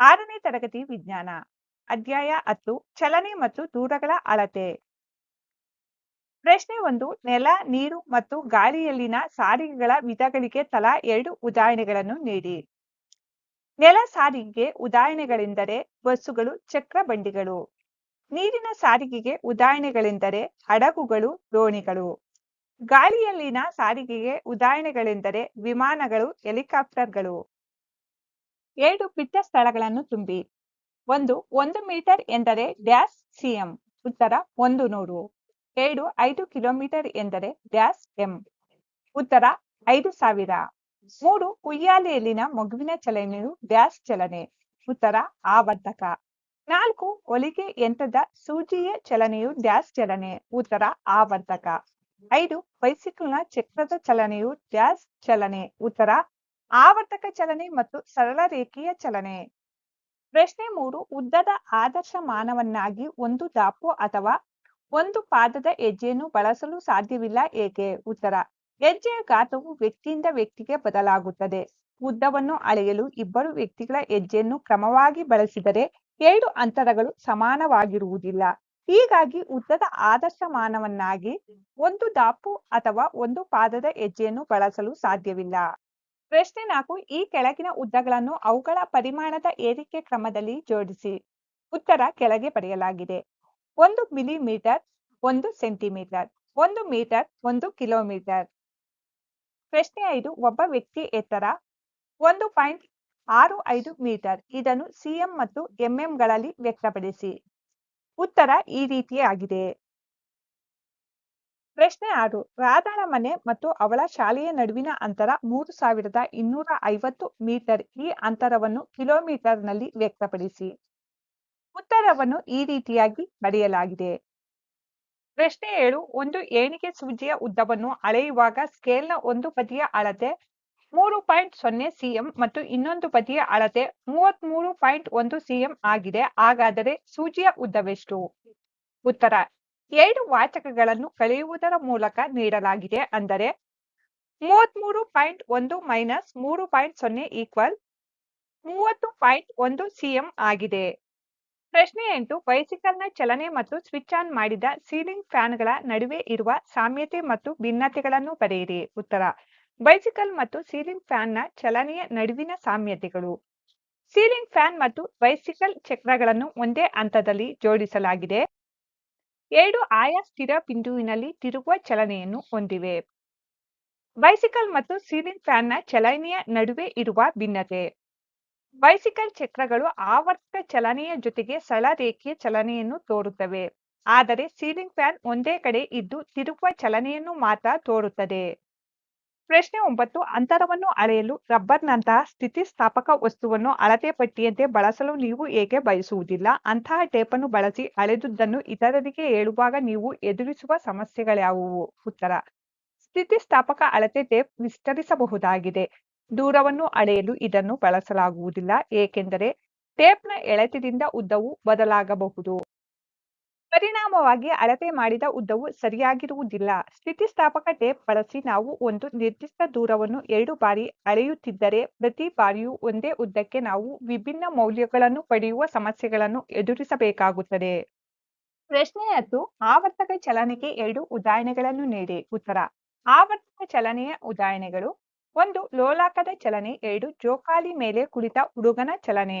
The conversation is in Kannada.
ಆರನೇ ತರಗತಿ ವಿಜ್ಞಾನ, ಅಧ್ಯಾಯ ಹತ್ತು, ಚಲನೆ ಮತ್ತು ದೂರಗಳ ಅಳತೆ. ಪ್ರಶ್ನೆ ಒಂದು, ನೆಲ, ನೀರು ಮತ್ತು ಗಾಳಿಯಲ್ಲಿನ ಸಾರಿಗೆಗಳ ವಿಧಗಳಿಗೆ ತಲಾ ಎರಡು ಉದಾಹರಣೆಗಳನ್ನು ನೀಡಿ. ನೆಲ ಸಾರಿಗೆಗೆ ಉದಾಹರಣೆಗಳೆಂದರೆ ಬಸ್ಸುಗಳು, ಚಕ್ರ ಬಂಡಿಗಳು. ನೀರಿನ ಸಾರಿಗೆಗೆ ಉದಾಹರಣೆಗಳೆಂದರೆ ಹಡಗುಗಳು, ದೋಣಿಗಳು. ಗಾಳಿಯಲ್ಲಿನ ಸಾರಿಗೆಗೆ ಉದಾಹರಣೆಗಳೆಂದರೆ ವಿಮಾನಗಳು, ಹೆಲಿಕಾಪ್ಟರ್ಗಳು. ಎರಡು ಬಿಟ್ಟ ಸ್ಥಳಗಳನ್ನು ತುಂಬಿ. ಒಂದು ಒಂದು ಮೀಟರ್ ಎಂದರೆ ಡ್ಯಾಶ್ ಸಿಎಂ, ಉತ್ತರ ಒಂದು ನೂರು. ಎರಡು, ಐದು ಕಿಲೋಮೀಟರ್ ಎಂದರೆ ಡ್ಯಾಶ್ ಎಂ, ಉತ್ತರ ಐದು ಸಾವಿರ. ಮೂರು, ಉಯ್ಯಾಲೆಯಲ್ಲಿನ ಮಗುವಿನ ಚಲನೆಯು ಡ್ಯಾಸ್ ಚಲನೆ, ಉತ್ತರ ಆವರ್ತಕ. ನಾಲ್ಕು, ಹೊಲಿಗೆ ಯಂತ್ರದ ಸೂಜಿಯ ಚಲನೆಯು ಡ್ಯಾಶ್ ಚಲನೆ, ಉತ್ತರ ಆವರ್ತಕ. ಐದು, ಬೈಸಿಕಲ್ನ ಚಕ್ರದ ಚಲನೆಯು ಡ್ಯಾಸ್ ಚಲನೆ, ಉತ್ತರ ಆವರ್ತಕ ಚಲನೆ ಮತ್ತು ಸರಳ ರೇಖೀಯ ಚಲನೆ. ಪ್ರಶ್ನೆ ಮೂರು, ಉದ್ದದ ಆದರ್ಶ ಮಾನವನ್ನಾಗಿ ಒಂದು ದಾಪು ಅಥವಾ ಒಂದು ಪಾದದ ಹೆಜ್ಜೆಯನ್ನು ಬಳಸಲು ಸಾಧ್ಯವಿಲ್ಲ ಏಕೆ? ಉತ್ತರ, ಹೆಜ್ಜೆಯ ಗಾತ್ರವು ವ್ಯಕ್ತಿಯಿಂದ ವ್ಯಕ್ತಿಗೆ ಬದಲಾಗುತ್ತದೆ. ಉದ್ದವನ್ನು ಅಳೆಯಲು ಇಬ್ಬರು ವ್ಯಕ್ತಿಗಳ ಹೆಜ್ಜೆಯನ್ನು ಕ್ರಮವಾಗಿ ಬಳಸಿದರೆ ಎರಡು ಅಂತರಗಳು ಸಮಾನವಾಗಿರುವುದಿಲ್ಲ. ಹೀಗಾಗಿ ಉದ್ದದ ಆದರ್ಶ ಮಾನವನ್ನಾಗಿ ಒಂದು ದಾಪು ಅಥವಾ ಒಂದು ಪಾದದ ಹೆಜ್ಜೆಯನ್ನು ಬಳಸಲು ಸಾಧ್ಯವಿಲ್ಲ. ಪ್ರಶ್ನೆ ನಾಲ್ಕು, ಈ ಕೆಳಗಿನ ಉದ್ದಗಳನ್ನು ಅವುಗಳ ಪರಿಮಾಣದ ಏರಿಕೆ ಕ್ರಮದಲ್ಲಿ ಜೋಡಿಸಿ. ಉತ್ತರ ಕೆಳಗೆ ಪಡೆಯಲಾಗಿದೆ. ಒಂದು ಮಿಲಿಮೀಟರ್, ಒಂದು ಸೆಂಟಿಮೀಟರ್, ಒಂದು ಮೀಟರ್, ಒಂದು ಕಿಲೋಮೀಟರ್. ಪ್ರಶ್ನೆ ಐದು, ಒಬ್ಬ ವ್ಯಕ್ತಿ ಎತ್ತರ? ಒಂದು ಪಾಯಿಂಟ್ ಆರು ಐದು ಮೀಟರ್, ಇದನ್ನು ಸಿಎಂ ಮತ್ತು ಎಂಎಂಗಳಲ್ಲಿ ವ್ಯಕ್ತಪಡಿಸಿ. ಉತ್ತರ ಈ ರೀತಿಯಾಗಿದೆ ಪ್ರಶ್ನೆ ಆರು ರಾಧಾಳ ಮನೆ ಮತ್ತು ಅವಳ ಶಾಲೆಯ ನಡುವಿನ ಅಂತರ ಮೂರು ಸಾವಿರದ ಇನ್ನೂರ ಐವತ್ತು ಮೀಟರ್ ಈ ಅಂತರವನ್ನು ಕಿಲೋಮೀಟರ್ನಲ್ಲಿ ವ್ಯಕ್ತಪಡಿಸಿ. ಉತ್ತರವನ್ನು ಈ ರೀತಿಯಾಗಿ ಬರೆಯಲಾಗಿದೆ. ಪ್ರಶ್ನೆ ಏಳು, ಒಂದು ಏಣಿಗೆ ಸೂಜಿಯ ಉದ್ದವನ್ನು ಅಳೆಯುವಾಗ ಸ್ಕೇಲ್ನ ಒಂದು ಬದಿಯ ಅಳತೆ ಮೂರು ಪಾಯಿಂಟ್ ಸೊನ್ನೆ ಸಿಎಂ ಮತ್ತು ಇನ್ನೊಂದು ಬದಿಯ ಅಳತೆ ಮೂವತ್ತ್ ಮೂರು ಪಾಯಿಂಟ್ ಒಂದು ಸಿಎಂ ಆಗಿದೆ, ಹಾಗಾದರೆ ಸೂಜಿಯ ಉದ್ದವೆಷ್ಟು? ಉತ್ತರ ಎರಡು ವಾಚಕಗಳನ್ನು ಕಳೆಯುವುದರ ಮೂಲಕ ನೀಡಲಾಗಿದೆ. ಅಂದರೆ ಮೂವತ್ಮೂರು ಪಾಯಿಂಟ್ ಒಂದು ಮೈನಸ್ ಮೂರು ಪಾಯಿಂಟ್ ಸೊನ್ನೆ ಈಕ್ವಲ್ ಮೂವತ್ತು ಪಾಯಿಂಟ್ ಒಂದು ಸಿಎಂ ಆಗಿದೆ. ಪ್ರಶ್ನೆ ಎಂಟು, ಬೈಸಿಕಲ್ನ ಚಲನೆ ಮತ್ತು ಸ್ವಿಚ್ ಆನ್ ಮಾಡಿದ ಸೀಲಿಂಗ್ ಫ್ಯಾನ್ಗಳ ನಡುವೆ ಇರುವ ಸಾಮ್ಯತೆ ಮತ್ತು ಭಿನ್ನತೆಗಳನ್ನು ಬರೆಯಿರಿ. ಉತ್ತರ, ಬೈಸಿಕಲ್ ಮತ್ತು ಸೀಲಿಂಗ್ ಫ್ಯಾನ್ನ ಚಲನೆಯ ನಡುವಿನ ಸಾಮ್ಯತೆಗಳು. ಸೀಲಿಂಗ್ ಫ್ಯಾನ್ ಮತ್ತು ಬೈಸಿಕಲ್ ಚಕ್ರಗಳನ್ನು ಒಂದೇ ಹಂತದಲ್ಲಿ ಜೋಡಿಸಲಾಗಿದೆ. ಎರಡು ಆಯಾ ಸ್ಥಿರ ಬಿಂದುವಿನಲ್ಲಿ ತಿರುಗುವ ಚಲನೆಯನ್ನು ಹೊಂದಿವೆ. ಬೈಸಿಕಲ್ ಮತ್ತು ಸೀಲಿಂಗ್ ಫ್ಯಾನ್ನ ಚಲನೆಯ ನಡುವೆ ಇರುವ ಭಿನ್ನತೆ. ಬೈಸಿಕಲ್ ಚಕ್ರಗಳು ಆವರ್ತಕ ಚಲನೆಯ ಜೊತೆಗೆ ಸರಳ ರೇಖೆಯ ಚಲನೆಯನ್ನು ತೋರುತ್ತವೆ. ಆದರೆ ಸೀಲಿಂಗ್ ಫ್ಯಾನ್ ಒಂದೇ ಕಡೆ ಇದ್ದು ತಿರುಗುವ ಚಲನೆಯನ್ನು ಮಾತ್ರ ತೋರುತ್ತದೆ. ಪ್ರಶ್ನೆ ಒಂಬತ್ತು, ಅಂತರವನ್ನು ಅಳೆಯಲು ರಬ್ಬರ್ನಂತಹ ಸ್ಥಿತಿಸ್ಥಾಪಕ ವಸ್ತುವನ್ನು ಅಳತೆ ಪಟ್ಟಿಯಂತೆ ಬಳಸಲು ನೀವು ಏಕೆ ಬಯಸುವುದಿಲ್ಲ? ಅಂತಹ ಟೇಪನ್ನು ಬಳಸಿ ಅಳೆದುದನ್ನು ಇತರರಿಗೆ ಹೇಳುವಾಗ ನೀವು ಎದುರಿಸುವ ಸಮಸ್ಯೆಗಳ್ಯಾವುವು? ಉತ್ತರ, ಸ್ಥಿತಿಸ್ಥಾಪಕ ಅಳತೆ ಟೇಪ್ ವಿಸ್ತರಿಸಬಹುದಾಗಿದೆ. ದೂರವನ್ನು ಅಳೆಯಲು ಇದನ್ನು ಬಳಸಲಾಗುವುದಿಲ್ಲ, ಏಕೆಂದರೆ ಟೇಪ್ನ ಎಳೆತದಿಂದ ಉದ್ದವು ಬದಲಾಗಬಹುದು. ಪರಿಣಾಮವಾಗಿ ಅಳತೆ ಮಾಡಿದ ಉದ್ದವು ಸರಿಯಾಗಿರುವುದಿಲ್ಲ. ಸ್ಥಿತಿಸ್ಥಾಪಕ ಟೇಪ್ ಬಳಸಿ ನಾವು ಒಂದು ನಿರ್ದಿಷ್ಟ ದೂರವನ್ನು ಎರಡು ಬಾರಿ ಅಳೆಯುತ್ತಿದ್ದರೆ ಪ್ರತಿ ಬಾರಿಯೂ ಒಂದೇ ಉದ್ದಕ್ಕೆ ನಾವು ವಿಭಿನ್ನ ಮೌಲ್ಯಗಳನ್ನು ಪಡೆಯುವ ಸಮಸ್ಯೆಗಳನ್ನು ಎದುರಿಸಬೇಕಾಗುತ್ತದೆ. ಪ್ರಶ್ನೆ ಹತ್ತು, ಆವರ್ತಕ ಚಲನೆಗೆ ಎರಡು ಉದಾಹರಣೆಗಳನ್ನು ನೀಡಿ. ಉತ್ತರ, ಆವರ್ತಕ ಚಲನೆಯ ಉದಾಹರಣೆಗಳು, ಒಂದು ಲೋಲಾಕದ ಚಲನೆ, ಎರಡು ಜೋಕಾಲಿ ಮೇಲೆ ಕುಳಿತ ಹುಡುಗನ ಚಲನೆ.